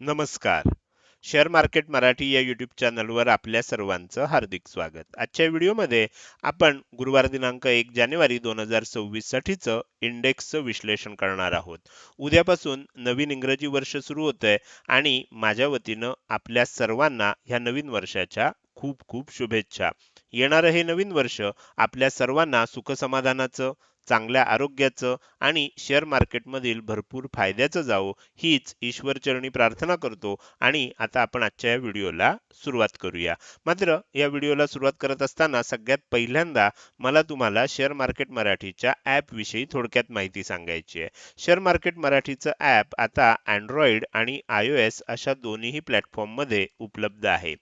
नमस्कार. Share market Marathi या YouTube चॅनलवर आपल्या सर्वांचं हार्दिक स्वागत. आजच्या व्हिडिओमध्ये आपण गुरुवार दिनांक एक जानेवारी दोन हजार सव्वीससाठीचं इंडेक्सचं विश्लेषण करणार आहोत. उद्यापासून नवीन इंग्रजी वर्ष सुरू होत आहे आणि माझ्या वतीनं आपल्या सर्वांना ह्या नवीन वर्षाच्या खूप खूप शुभेच्छा. येणारं हे नवीन वर्ष आपल्या सर्वांना सुखसमाधानाचं चांगल्या आरोग्याचं आणि शेअर मार्केटमधील भरपूर फायद्याचं जावो हीच ईश्वरचरणी प्रार्थना करतो. आणि आता आपण आजच्या या व्हिडिओला सुरुवात करूया. मात्र या व्हिडिओला सुरुवात करत असताना सगळ्यात पहिल्यांदा मला तुम्हाला शेअर मार्केट मराठीच्या ॲपविषयी थोडक्यात माहिती सांगायची आहे. शेअर मार्केट मराठीचं ॲप आता अँड्रॉइड आणि आय ओ एस अशा दोन्हीही प्लॅटफॉर्ममध्ये उपलब्ध आहे.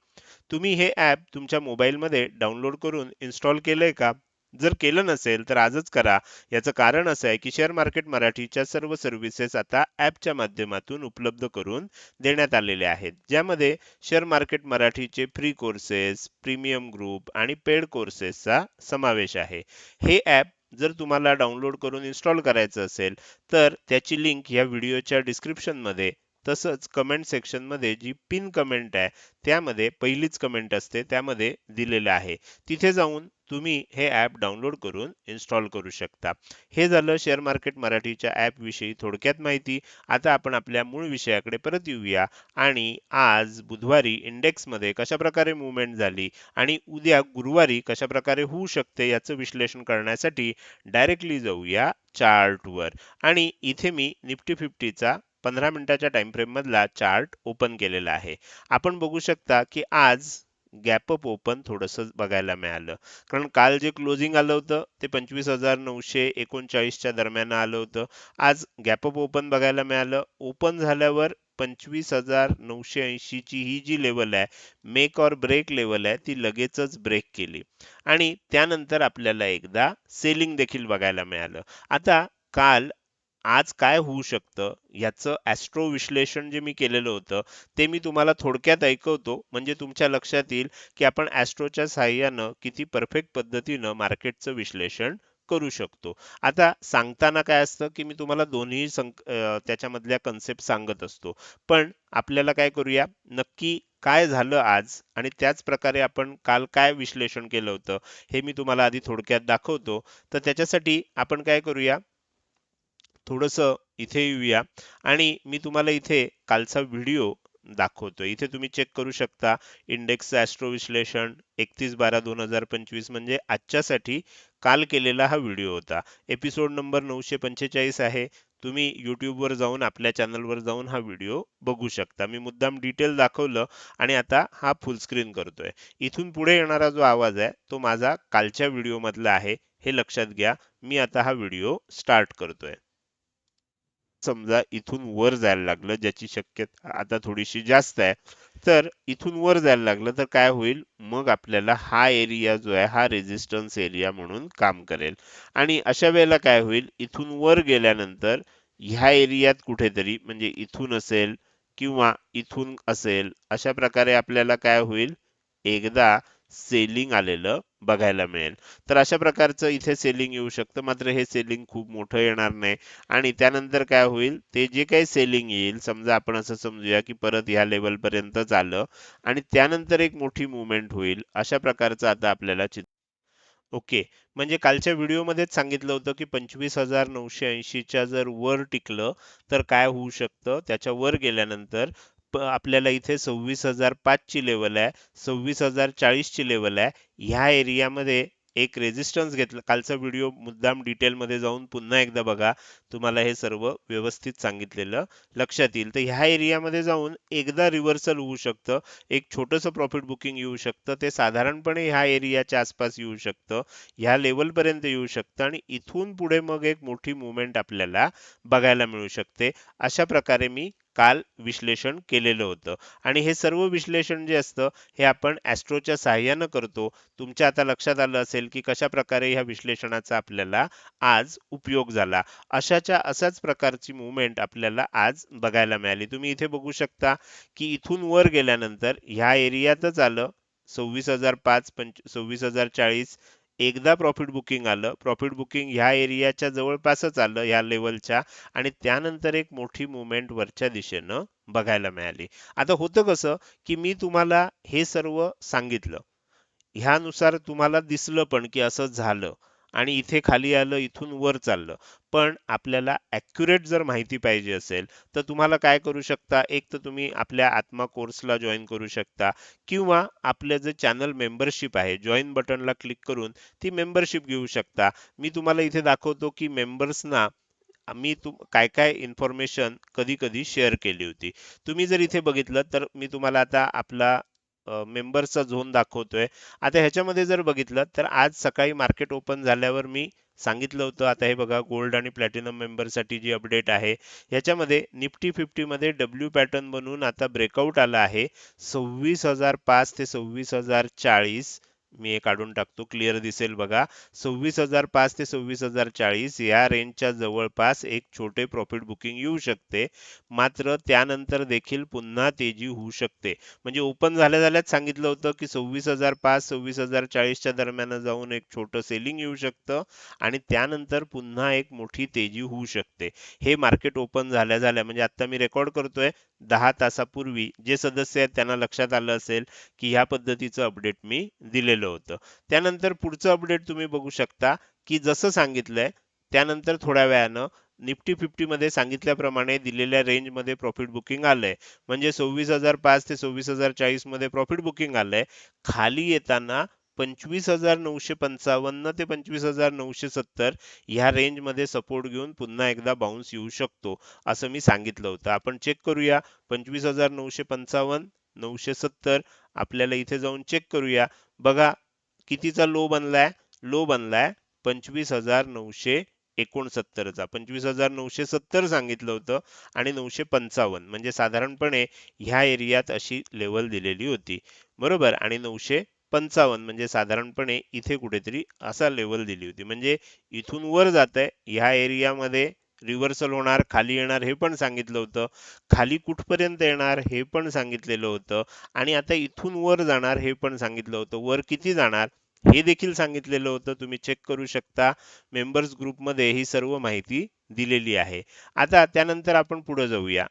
तुम्ही हे ॲप तुमच्या मोबाईलमध्ये डाउनलोड करून इन्स्टॉल केलंय का? जर केलं नसेल तर आजच करा. याचं कारण असं आहे की शेअर मार्केट मराठीच्या सर्व सर्व्हिसेस आता ॲपच्या माध्यमातून उपलब्ध करून देण्यात आलेले आहेत. ज्यामध्ये शेअर मार्केट मराठीचे फ्री कोर्सेस प्रीमियम ग्रुप आणि पेड कोर्सेसचा समावेश आहे. हे ॲप जर तुम्हाला डाउनलोड करून इन्स्टॉल करायचं असेल तर त्याची लिंक या व्हिडिओच्या डिस्क्रिप्शनमध्ये तसंच कमेंट सेक्शनमध्ये जी पिन कमेंट आहे त्यामध्ये पहिलीच कमेंट असते त्यामध्ये दिलेलं आहे. तिथे जाऊन तुम्ही हे ॲप डाउनलोड करून इन्स्टॉल करू शकता. हे झालं शेअर मार्केट मराठीच्या ॲपविषयी थोडक्यात माहिती. आता आपण आपल्या मूळ विषयाकडे परत येऊया. आणि आज बुधवारी इंडेक्समध्ये कशा प्रकारे मुवमेंट झाली? आणि उद्या गुरुवारी कशा प्रकारे होऊ शकते याचं विश्लेषण करण्यासाठी डायरेक्टली जाऊया चार्टवर आणि इथे मी निफ्टी फिफ्टीचा पंधरा मिनिटाच्या टाइम फ्रेममधला चार्ट ओपन केलेला आहे. आपण बघू शकता की आज गॅपअप ओपन थोडस बघायला मिळालं. कारण काल जे क्लोजिंग आलं होतं ते पंचवीस हजार नऊशे एकोणचाळीसच्या दरम्यान आलं होतं. आज गॅपअप ओपन बघायला मिळालं. ओपन झाल्यावर पंचवीस हजार नऊशे ऐंशी ची ही जी लेवल आहे मेक ऑर ब्रेक लेवल आहे ती लगेचच ब्रेक केली. आणि त्यानंतर आपल्याला एकदा सेलिंग देखील बघायला मिळालं. आता काल आज काय होऊ शकतं? याचं ॲस्ट्रो विश्लेषण जे मी केलेलं होतं ते मी तुम्हाला थोडक्यात ऐकवतो. म्हणजे तुमच्या लक्षात येईल की आपण ॲस्ट्रोच्या साहाय्यानं किती परफेक्ट पद्धतीनं मार्केटचं विश्लेषण करू शकतो. आता सांगताना काय असतं की मी तुम्हाला दोन्ही त्याच्यामधल्या कन्सेप्ट सांगत असतो. पण आपल्याला काय करूया? नक्की काय झालं आज? आणि त्याच प्रकारे आपण काल काय विश्लेषण केलं होतं? हे मी तुम्हाला आधी थोडक्यात दाखवतो. तर त्याच्यासाठी आपण काय करूया? थोडंसं इथे येऊया. आणि मी तुम्हाला इथे कालचा व्हिडिओ दाखवतो इथे तुम्ही चेक करू शकता इंडेक्स ॲस्ट्रो विश्लेषण एकतीस बारा दोन हजार पंचवीस म्हणजे आजच्यासाठी काल केलेला हा व्हिडिओ होता. एपिसोड नंबर नऊशे पंचेचाळीस आहे. तुम्ही यूट्यूबवर जाऊन आपल्या चॅनलवर जाऊन हा व्हिडिओ बघू शकता. मी मुद्दाम डिटेल दाखवलं आणि आता हा फुल स्क्रीन करतोय. इथून पुढे येणारा जो आवाज आहे तो माझा कालच्या व्हिडिओमधला आहे. हे लक्षात घ्या. मी आता हा व्हिडिओ स्टार्ट करतोय. समजा इथून वर जायला लागलं ज्याची शक्यता आता थोडीशी जास्त आहे तर इथून वर जायला लागलं तर काय होईल? मग आपल्याला हा एरिया जो आहे हा रेझिस्टन्स एरिया म्हणून काम करेल. आणि अशा वेळेला काय होईल? इथून वर गेल्यानंतर ह्या एरियात कुठेतरी म्हणजे इथून असेल किंवा इथून असेल अशा प्रकारे आपल्याला काय होईल? एकदा सेलिंग आलेलं बघायला मिळेल. तर अशा प्रकारचं इथे सेलिंग येऊ शकतं. मात्र हे सेलिंग खूप मोठं येणार नाही. आणि त्यानंतर काय होईल? ते जे काही सेलिंग येईल समजा आपण असं समजूया की परत ह्या लेवल पर्यंत आलं आणि त्यानंतर एक मोठी मुवमेंट होईल अशा प्रकारचं आता आपल्याला चित्र ओके. म्हणजे कालच्या व्हिडिओमध्येच सांगितलं होतं की पंचवीस हजार नऊशे ऐंशीच्या जर वर टिकलं तर काय होऊ शकतं? त्याच्या वर गेल्यानंतर आपल्याला इथे सव्वीस हजार पाच ची लेवल आहे सव्वीस हजार चाळीस ची लेवल आहे. ह्या एरियामध्ये एक रेजिस्टन्स घेतलं. कालचा व्हिडिओ मुद्दाम डिटेलमध्ये जाऊन पुन्हा एकदा बघा. तुम्हाला हे सर्व व्यवस्थित सांगितलेलं लक्षात येईल. तर ह्या एरियामध्ये जाऊन एकदा रिव्हर्सल होऊ शकतं. एक छोटंसं प्रॉफिट बुकिंग येऊ शकतं. ते साधारणपणे ह्या एरियाच्या आसपास येऊ शकतं. ह्या लेवल पर्यंत येऊ शकतं. आणि इथून पुढे मग एक मोठी मुवमेंट आपल्याला बघायला मिळू शकते. अशा प्रकारे मी काल विश्लेषण केलेलं होतं. आणि हे सर्व विश्लेषण जे असतं हे आपण ॲस्ट्रोच्या सहाय्यानं करतो. तुमच्या आता लक्षात आलं असेल की कशा प्रकारे ह्या विश्लेषणाचा आपल्याला आज उपयोग झाला. अशाच्या अशाच प्रकारची मुवमेंट आपल्याला आज बघायला मिळाली. तुम्ही इथे बघू शकता की इथून वर गेल्यानंतर ह्या एरियातच आलं सव्वीस हजार पाच पंच सव्वीस हजार चाळीस एकदा प्रॉफिट बुकिंग आलं प्रॉफिट बुकिंग ह्या एरियाच्या जवळपासच आलं ह्या लेवलच्या आणि त्यानंतर एक मोठी मुवमेंट वरच्या दिशेनं बघायला मिळाली. आता होतं कसं की मी तुम्हाला हे सर्व सांगितलं. ह्यानुसार तुम्हाला दिसलं पण की असं झालं. आणि इथे खाली आलं इथून वर चाललं. पण आपल्याला ॲक्युरेट जर माहिती पाहिजे असेल तर तुम्हाला काय करू शकता? एक तर तुम्ही आपल्या आत्मा कोर्सला जॉईन करू शकता. किंवा आपलं जे चॅनल मेंबरशिप आहे जॉईन बटनला क्लिक करून ती मेंबरशिप घेऊ शकता. मी तुम्हाला इथे दाखवतो की मेंबर्सना मी तुम काय काय इन्फॉर्मेशन कधी कधी शेअर केली होती. तुम्ही जर इथे बघितलं तर मी तुम्हाला आता आपला मेंबर्सचा झोन दाखवतोय. आता ह्याच्यामध्ये जर बघितलं तर आज सकाळी मार्केट ओपन झाल्यावर मी सांगितलं होतं आता हे बघा गोल्ड आणि प्लॅटिनम मेंबरसाठी जी अपडेट आहे ह्याच्यामध्ये निफ्टी फिफ्टीमध्ये डब्ल्यू पॅटर्न बनवून आता ब्रेकआउट आला आहे. सव्वीस हजार पाच ते सव्वीस हजार चाळीस. मी हे काढून टाकतो. क्लिअर दिसेल बघा. सव्वीस हजार पाच ते सव्वीस हजार चाळीस या रेंजच्या जवळपास एक छोटे प्रॉफिट बुकिंग येऊ शकते. मात्र त्यानंतर देखील पुन्हा तेजी होऊ शकते. म्हणजे ओपन झाल्या झाल्याच सांगितलं होतं की सव्वीस हजार पाच सव्वीस हजार चाळीसच्या दरम्यान जाऊन एक छोटं सेलिंग येऊ शकतं आणि त्यानंतर पुन्हा एक मोठी तेजी होऊ शकते. हे मार्केट ओपन झाल्या झाल्या म्हणजे आता मी रेकॉर्ड करतोय दहा तासापूर्वी. जे सदस्य आहेत त्यांना लक्षात आलं असेल की ह्या पद्धतीचं अपडेट मी दिलेलं होतं. त्यानंतर पुढचं अपडेट तुम्ही बघू शकता की जसं सांगितलंय त्यानंतर थोड्या वेळानं निफ्टी फिफ्टी मध्ये सांगितल्याप्रमाणे दिलेल्या रेंजमध्ये प्रॉफिट बुकिंग आलंय. म्हणजे सव्वीस हजार पाच ते सव्वीस हजार चाळीसमध्ये प्रॉफिट बुकिंग आलंय. खाली येताना पंचवीस हजार नऊशे पंचावन्न ते पंचवीस हजार नऊशे सत्तर ह्या रेंजमध्ये सपोर्ट घेऊन पुन्हा एकदा बाउन्स येऊ शकतो असं मी सांगितलं होतं. आपण चेक करूया. पंचवीस हजार नऊशे पंचावन्न नऊशे सत्तर आपल्याला इथे जाऊन चेक करूया. बघा कितीचा लो बनलाय? लो बनलाय पंचवीस हजार नऊशे एकोणसत्तरचा. पंचवीस हजार नऊशे सत्तर सांगितलं होतं आणि नऊशे पंचावन्न. म्हणजे साधारणपणे ह्या एरियात अशी लेवल दिलेली होती. बरोबर? आणि नऊशे पंचावन्न म्हणजे साधारणपणे इथे कुठेतरी असा लेवल दिली होती. म्हणजे इथून वर जात आहे ह्या एरियामध्ये रिव्हर्सल होणार खाली येणार हे पण सांगितलं होतं. खाली कुठपर्यंत येणार हे पण सांगितलेलं होतं. आणि आता इथून वर जाणार हे पण सांगितलं होतं. वर किती जाणार हे देखील सांगितलेलं होतं. तुम्ही चेक करू शकता. मेंबर्स ग्रुपमध्ये ही सर्व माहिती दिलेली आहे. आता त्यानंतर आपण पुढे जाऊया.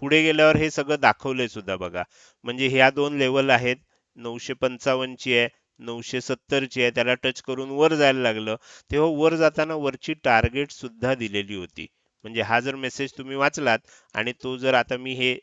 पुढे गेल्यावर हे सगळं दाखवलंय सुद्धा बघा. म्हणजे ह्या दोन लेवल आहेत. नऊशे पंचावन्नची आहे. नऊशे सत्तरची आहे त्याला टच करून वर जायला लागलं. तेव्हा वर जाताना वरची टार्गेट सुद्धा दिलेली होती. म्हणजे हा जर मेसेज तुम्ही वाचलात आणि तो जर आता मी हे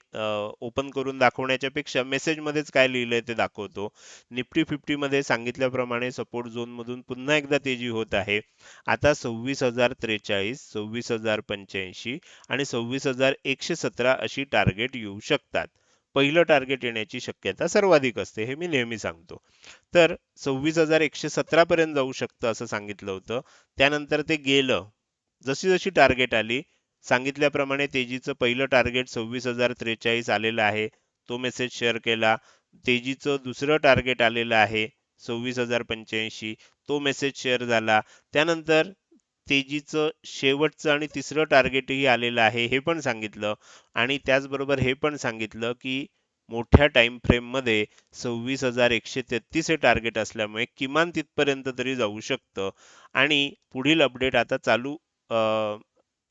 ओपन करून दाखवण्याच्या पेक्षा मेसेज मध्येच काय लिहिलंय ते दाखवतो. निफ्टी फिफ्टी मध्ये सांगितल्याप्रमाणे सपोर्ट झोन मधून पुन्हा एकदा तेजी होत आहे. आता सव्वीस हजार त्रेचाळीस सव्वीस हजार पंच्याऐंशी आणि सव्वीस हजार एकशे सतरा अशी टार्गेट येऊ शकतात. पहिलं टार्गेट येण्याची शक्यता सर्वाधिक असते हे मी नेहमी सांगतो. तर सव्वीस हजार एकशे सतरा पर्यंत जाऊ शकतं असं सांगितलं होतं. त्यानंतर ते गेलं. जशी जशी टार्गेट आली सांगितल्याप्रमाणे तेजीचं पहिलं टार्गेट सव्वीस हजार त्रेचाळीस आलेलं आहे. तो मेसेज शेअर केला. तेजीचं दुसरं टार्गेट आलेलं आहे सव्वीस हजार पंच्याऐंशी. तो मेसेज शेअर झाला. त्यानंतर तेजीचं शेवटचं आणि तिसरं टार्गेटही आलेलं आहे हे पण सांगितलं. आणि त्याचबरोबर हे पण सांगितलं की मोठ्या टाइम फ्रेममध्ये सव्वीस हजार एकशे तेहतीस हे टार्गेट असल्यामुळे किमान तिथपर्यंत तरी जाऊ शकतं. आणि पुढील अपडेट आता चालू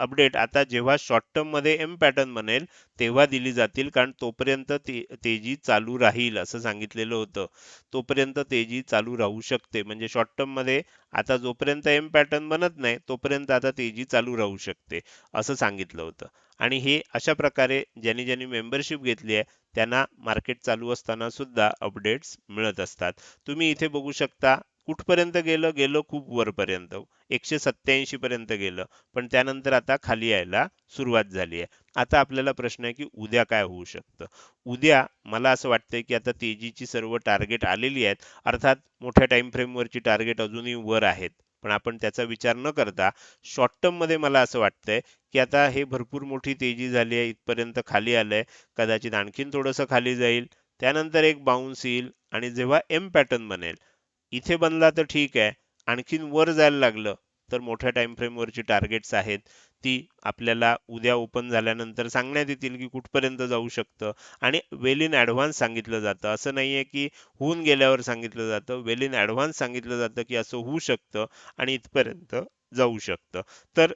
अपडेट आता जेव्हा शॉर्ट टर्ममध्ये एम पॅटर्न बनेल तेव्हा दिली जातील कारण तोपर्यंत ते, तेजी चालू राहील असं सांगितलेलं होतं. तोपर्यंत तेजी चालू राहू शकते. म्हणजे शॉर्ट टर्ममध्ये आता जोपर्यंत एम पॅटर्न बनत नाही तोपर्यंत आता तेजी चालू राहू शकते असं सांगितलं होतं. आणि हे अशा प्रकारे ज्यांनी ज्यांनी मेंबरशिप घेतली आहे त्यांना मार्केट चालू असताना सुद्धा अपडेट्स मिळत असतात. तुम्ही इथे बघू शकता कुठपर्यंत गेलं? गेलो खूप वरपर्यंत. एकशे सत्याऐंशी पर्यंत गेलं. पण त्यानंतर आता खाली यायला सुरुवात झाली आहे. आता आपल्याला प्रश्न आहे की उद्या काय होऊ शकतं? उद्या मला असं वाटतंय की आता तेजीची सर्व टार्गेट आलेली आहेत. अर्थात मोठ्या टाइम फ्रेमवरची टार्गेट अजूनही वर आहेत. पण आपण त्याचा विचार न करता शॉर्ट टर्ममध्ये मला असं वाटतंय की आता हे भरपूर मोठी तेजी झाली आहे. इथपर्यंत खाली आलंय. कदाचित आणखीन थोडंसं खाली जाईल. त्यानंतर एक बाउन्स येईल. आणि जेव्हा एम पॅटर्न बनेल इथे बनला तर ठीक आहे. आणखीन वर जायला लागलं तर मोठ्या टाइम फ्रेमवरची टार्गेट्स आहेत. ती आपल्याला उद्या ओपन झाल्यानंतर सांगण्यात येतील की कुठपर्यंत जाऊ शकतं. आणि वेल इन ऍडव्हान्स सांगितलं जातं. असं नाहीये की होऊन गेल्यावर सांगितलं जातं. वेल इन ऍडव्हान्स सांगितलं जातं की असं होऊ शकतं आणि इथपर्यंत जाऊ शकतं. तर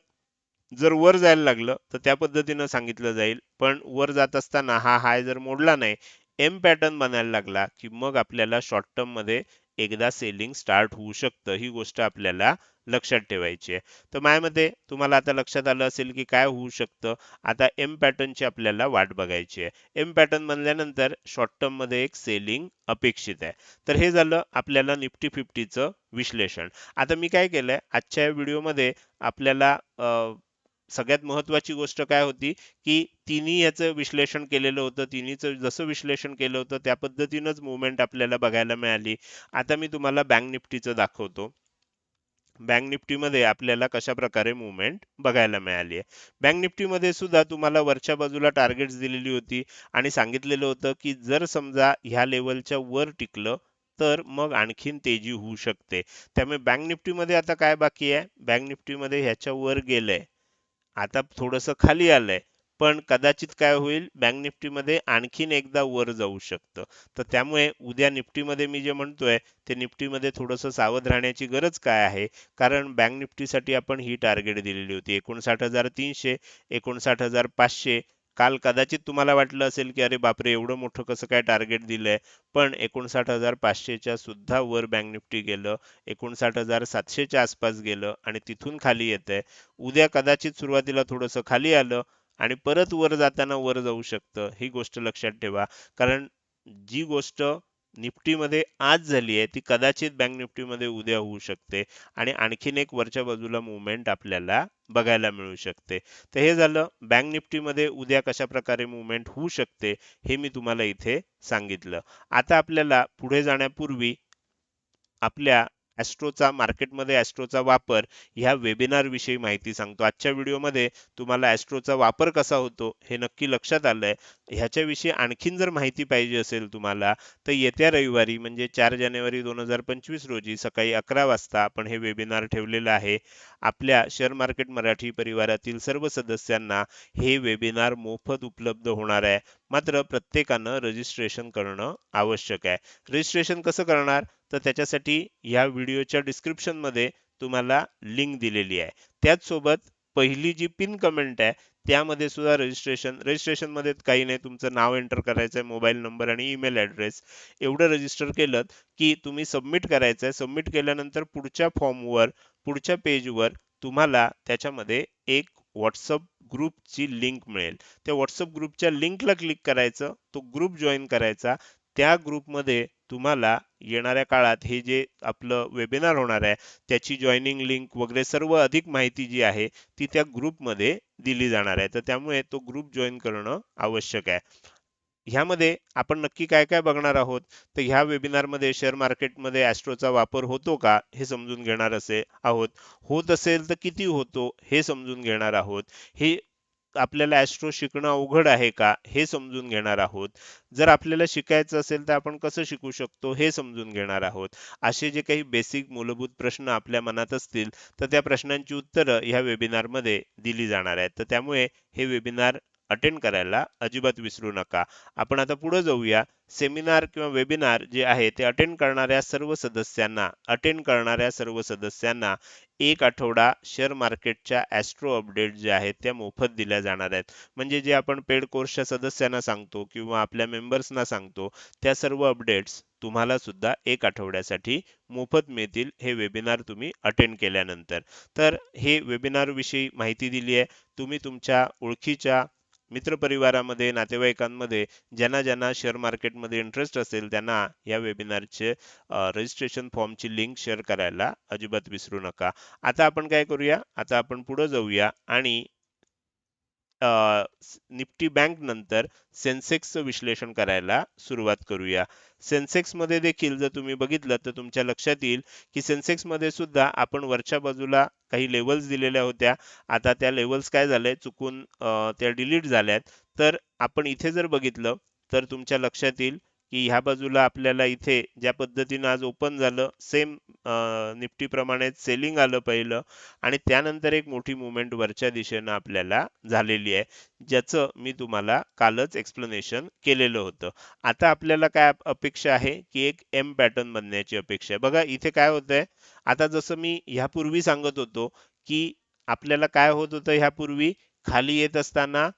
जर वर जायला लागलं तर त्या पद्धतीनं सांगितलं जाईल. पण वर जात असताना हा हाय जर मोडला नाही एम पॅटर्न बनायला लागला की मग आपल्याला शॉर्ट टर्ममध्ये एकदा सेलिंग स्टार्ट होऊ शकतं ही गोष्ट आपल्याला लक्षात ठेवायची आहे. तर माझ्यामध्ये तुम्हाला आता लक्षात आलं असेल की काय होऊ शकतं आता एम पॅटर्नची आपल्याला वाट बघायची आहे. एम पॅटर्न म्हणल्यानंतर शॉर्ट टर्ममध्ये एक सेलिंग अपेक्षित आहे. तर हे झालं आपल्याला निफ्टी फिफ्टीचं विश्लेषण. आता मी काय केलंय आजच्या व्हिडिओमध्ये आपल्याला सगळ्यात महत्वाची गोष्ट काय होती की तिन्ही याचं विश्लेषण केलेलं होतं तिन्हीचं जसं विश्लेषण केलं होतं त्या पद्धतीनंच मुवमेंट आपल्याला बघायला मिळाली. आता मी तुम्हाला बँक निफ्टीचं दाखवतो. बँक निफ्टीमध्ये आपल्याला कशा प्रकारे मुवमेंट बघायला मिळाली आहे? बँक निफ्टीमध्ये सुद्धा तुम्हाला वरच्या बाजूला टार्गेट्स दिलेली होती आणि सांगितलेलं होतं की जर समजा ह्या लेवलच्या वर टिकलं तर मग आणखीन तेजी होऊ शकते. त्यामुळे बँक निफ्टीमध्ये आता काय बाकी आहे? बँक निफ्टीमध्ये ह्याच्या वर गेलंय. आता थोडस खाली आलंय. पण कदाचित काय होईल बँक निफ्टीमध्ये आणखीन एकदा वर जाऊ शकतं. तर त्यामुळे उद्या निफ्टीमध्ये मी जे म्हणतोय ते निफ्टीमध्ये थोडंसं सावध राहण्याची गरज काय आहे? कारण बँक निफ्टीसाठी आपण ही टार्गेट दिलेली होती. एकोणसाठ हजार तीनशे एकोणसाठ हजार पाचशे काल कदाचित तुम्हाला वाटलं असेल की अरे बापरे एवढं मोठं कसं काय टार्गेट दिलंय? पण एकोणसाठ हजार पाचशेच्या सुद्धा वर बँक निफ्टी गेलं एकोणसाठ हजार सातशेच्या आसपास गेलं आणि तिथून खाली येत आहे उद्या कदाचित सुरुवातीला थोडंसं खाली आलं आणि परत वर जाताना वर जाऊ शकतं ही गोष्ट लक्षात ठेवा. कारण जी गोष्ट निफ्टीमध्ये आज झाली आहे ती कदाचित बँक निफ्टीमध्ये उद्या होऊ शकते आणि आणखीन एक वरच्या बाजूला मुवमेंट आपल्याला बघायला मिळू शकते. तर हे झालं बँक निफ्टीमध्ये उद्या कशा प्रकारे मुवमेंट होऊ शकते हे मी तुम्हाला इथे सांगितलं. आता आपल्याला पुढे जाण्यापूर्वी आपल्या ॲस्ट्रोचा मार्केटमध्ये ॲस्ट्रोचा वापर ह्या वेबिनार विषयी माहिती सांगतो. आजच्या व्हिडिओमध्ये तुम्हाला ॲस्ट्रोचा वापर कसा होतो हे नक्की लक्षात आलंय. ह्याच्याविषयी आणखीन जर माहिती पाहिजे असेल तुम्हाला तर येत्या रविवारी म्हणजे चार जानेवारी दोन हजार पंचवीस रोजी सकाळी अकरा वाजता आपण हे वेबिनार ठेवलेलं आहे. आपल्या शेअर मार्केट मराठी परिवारातील सर्व सदस्यांना हे वेबिनार मोफत उपलब्ध होणार आहे. मात्र प्रत्येकानं रजिस्ट्रेशन करणं आवश्यक आहे. रजिस्ट्रेशन कसं करणार? तर त्याच्यासाठी या व्हिडिओच्या डिस्क्रिप्शनमध्ये तुम्हाला लिंक दिलेली आहे. त्याच सोबत पहिली जी पिन कमेंट आहे त्यामध्ये सुद्धा रजिस्ट्रेशन रजिस्ट्रेशनमध्ये काही नाही तुमचं नाव एंटर करायचं आहे मोबाईल नंबर आणि ईमेल ऍड्रेस एवढं रजिस्टर केलं की तुम्ही सबमिट करायचं आहे सबमिट केल्यानंतर पुढच्या फॉर्मवर पुढच्या पेजवर तुम्हाला त्याच्यामध्ये एक व्हॉट्सअप ग्रुपची लिंक मिळेल. त्या व्हॉट्सअप ग्रुपच्या लिंकला क्लिक करायचं तो ग्रुप जॉईन करायचा त्या ग्रुपमध्ये तुम्हाला येणाऱ्या काळात हे जे आपलं वेबिनार होणार आहे त्याची जॉईनिंग लिंक वगैरे सर्व अधिक माहिती जी आहे ती त्या ग्रुपमध्ये दिली जाणार आहे. तर त्यामुळे तो ग्रुप जॉईन करणं आवश्यक आहे. ह्यामध्ये आपण नक्की काय काय बघणार आहोत? तर ह्या वेबिनारमध्ये शेअर मार्केटमध्ये ॲस्ट्रोचा वापर होतो का हे समजून घेणार असे आहोत. होत असेल तर किती होतो हे समजून घेणार आहोत. हे आपल्याला ॲस्ट्रो शिकणं अवघड आहे का हे समजून घेणार आहोत. जर आपल्याला शिकायचं असेल तर आपण कसं शिकू शकतो हे समजून घेणार आहोत. असे जे काही बेसिक मूलभूत प्रश्न आपल्या मनात असतील तर त्या प्रश्नांची उत्तरं ह्या वेबिनारमध्ये दिली जाणार आहेत. तर त्यामुळे हे वेबिनार अटेंड करायला अजिबात विसरू नका. आपण आता पुढे जाऊया. सेमिनार किंवा वेबिनार जे आहे ते अटेंड करणाऱ्या सर्व सदस्यांना अटेंड करणाऱ्या सर्व सदस्यांना एक आठवडा शेअर मार्केटच्या ॲस्ट्रो अपडेट जे आहेत त्या मोफत दिल्या जाणार आहेत. म्हणजे जे आपण पेड कोर्सच्या सदस्यांना सांगतो किंवा आपल्या मेंबर्सना सांगतो त्या सर्व अपडेट्स तुम्हाला सुद्धा एक आठवड्यासाठी मोफत मिळतील हे वेबिनार तुम्ही अटेंड केल्यानंतर. तर हे वेबिनार विषयी माहिती दिली आहे. तुम्ही तुमच्या ओळखीच्या मित्रपरिवारामध्ये नातेवाईकांमध्ये ज्यांना ज्यांना शेअर मार्केटमध्ये इंटरेस्ट असेल त्यांना या वेबिनारचे रजिस्ट्रेशन फॉर्मची लिंक शेअर करायला अजिबात विसरू नका. आता आपण काय करूया? आता आपण पुढे जाऊया आणि निफ्टी बँक नंतर सेन्सेक्सचं विश्लेषण करायला सुरुवात करूया. सेन्सेक्समध्ये देखील जर तुम्ही बघितलं तर तुमच्या लक्षात येईल की सेन्सेक्समध्ये सुद्धा आपण वरच्या बाजूला काही लेवल्स दिलेल्या होत्या. आता त्या लेवल्स काय झाले चुकून त्या डिलीट झाल्यात. तर आपण इथे जर बघितलं तर तुमच्या लक्षात येईल की ह्या बाजूला आपल्याला इथे ज्या पद्धतीनं आज ओपन झालं सेम निफ्टीप्रमाणेच सेलिंग आलं पहिलं आणि त्यानंतर एक मोठी मुवमेंट वरच्या दिशेनं आपल्याला झालेली आहे ज्याचं मी तुम्हाला कालच एक्सप्लेनेशन केलेलं होतं. आता आपल्याला काय अपेक्षा आहे की एक एम पॅटर्न बनण्याची अपेक्षा आहे. बघा इथे काय होतंय आता जसं मी ह्यापूर्वी सांगत होतो की आपल्याला काय होत होतं ह्यापूर्वी खाली येत असताना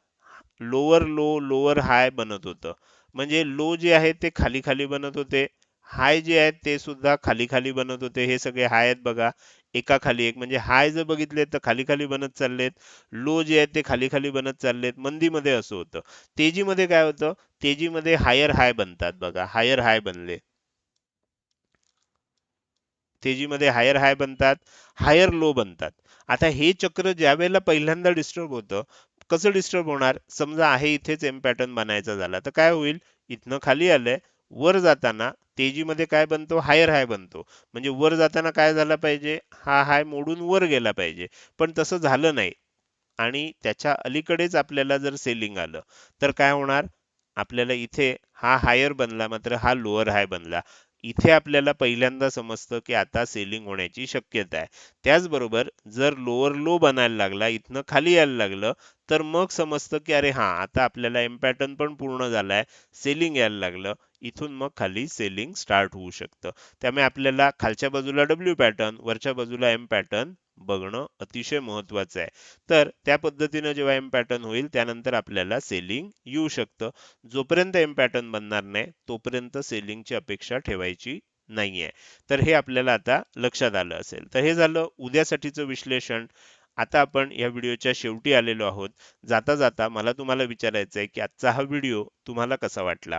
लोअर लो लोअर हाय बनत होतं. म्हणजे लो जे आहे ते खाली खाली बनत होते. हाय जे आहेत ते सुद्धा खाली खाली बनत होते. हे सगळे हाय आहेत बघा. एका खाली एक. म्हणजे हाय जर बघितले तर खाली खाली बनत चाललेत. लो जे आहेत ते खाली खाली बनत चाललेत. मंदीमध्ये असं होतं. तेजीमध्ये काय होतं? तेजीमध्ये हायर हाय बनतात बघा. हायर हाय बनले. तेजीमध्ये हायर हाय बनतात. हायर लो बनतात. आता हे चक्र ज्या वेळेला पहिल्यांदा डिस्टर्ब होतं कसं डिस्टर्ब होणार? समजा आहे इथेच एम पॅटर्न बनायचा झाला तर काय होईल? इथनं खाली आलंय वर जाताना तेजीमध्ये काय बनतो? हायर हाय बनतो. म्हणजे वर जाताना काय झाला पाहिजे? हा हाय मोडून वर गेला पाहिजे. पण तसं झालं नाही. आणि त्याच्या अलीकडेच आपल्याला जर सेलिंग आलं तर काय होणार? आपल्याला इथे हा हायर बनला मात्र हा लोअर हाय बनला. इथे आपल्याला पहिल्यांदा समजतं की आता सेलिंग होण्याची शक्यता आहे. त्याचबरोबर जर लोअर लो बनायला लागला इथनं खाली यायला लागलं तर मग समजतं की अरे हा आता आपल्याला एम पॅटर्न पण पूर्ण झालाय सेलिंग यायला लागलं इथून मग खाली सेलिंग स्टार्ट होऊ शकतं. त्यामुळे आपल्याला खालच्या बाजूला डब्ल्यू पॅटर्न वरच्या बाजूला एम पॅटर्न बघणं अतिशय महत्त्वाचं आहे. तर त्या पद्धतीनं जेव्हा एम पॅटर्न होईल त्यानंतर आपल्याला सेलिंग येऊ शकतं. जोपर्यंत एम पॅटर्न बनणार नाही तोपर्यंत सेलिंगची अपेक्षा ठेवायची नाहीये. तर हे आपल्याला आता लक्षात आलं असेल. तर हे झालं उद्यासाठीचं विश्लेषण. आता आपण या व्हिडिओच्या शेवटी आलेलो आहोत. जाता जाता मला तुम्हाला विचारायचं आहे की आजचा हा व्हिडिओ तुम्हाला कसा वाटला?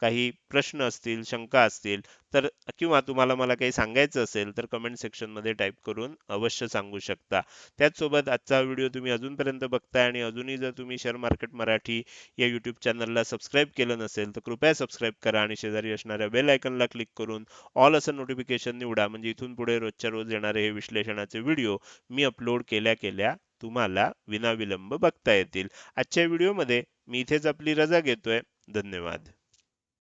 काही प्रश्न असतील शंका असतील तर किंवा तुम्हाला मला काही सांगायचं असेल तर कमेंट सेक्शनमध्ये टाईप करून अवश्य सांगू शकता. त्याचसोबत आजचा व्हिडिओ तुम्ही अजूनपर्यंत बघताय आणि अजूनही जर तुम्ही शेअर मार्केट मराठी या यूट्यूब चॅनलला सबस्क्राईब केलं नसेल तर कृपया सबस्क्राईब करा आणि शेजारी असणाऱ्या बेल आयकनला क्लिक करून ऑल असं नोटिफिकेशन निवडा. म्हणजे इथून पुढे रोजच्या रोज येणारे हे विश्लेषणाचे व्हिडिओ मी अपलोड केल्या केल्या तुम्हाला विनाविलंब बघता येतील. आजच्या व्हिडिओमध्ये मी इथेच आपली रजा घेतोय. धन्यवाद.